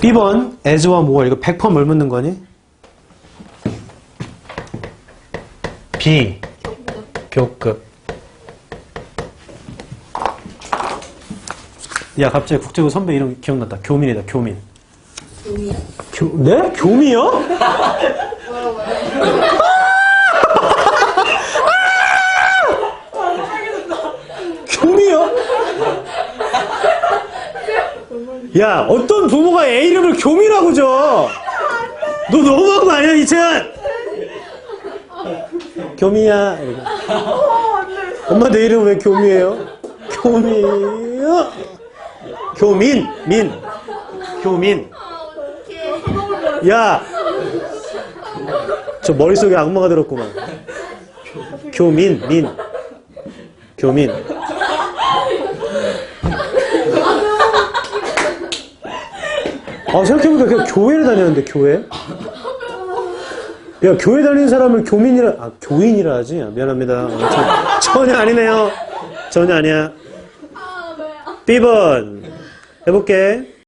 B번 as와 more 이거 100%뭘 묻는 거니? B 교급 야 갑자기 국제고 선배 이름 기억났다 교민이다 교민 교, 네? 교미요? 교미요? 야, 어떤 부모가 애 이름을 교미라고 줘? 너 너무한 거 아니야, 이채연? 교미야. 엄마 내 이름 왜 교미예요? 교미요? 교민, 민. 교민. 야! 저 머릿속에 악마가 들었구만. 교민, 민. 교민. 아, 생각해보니까 그냥 교회를 다녔는데, 교회? 야, 교회 다니는 사람을 교민이라, 아, 교인이라 하지? 아, 미안합니다. 어, 전- 전혀 아니네요. 전혀 아니야. B번. 해볼게.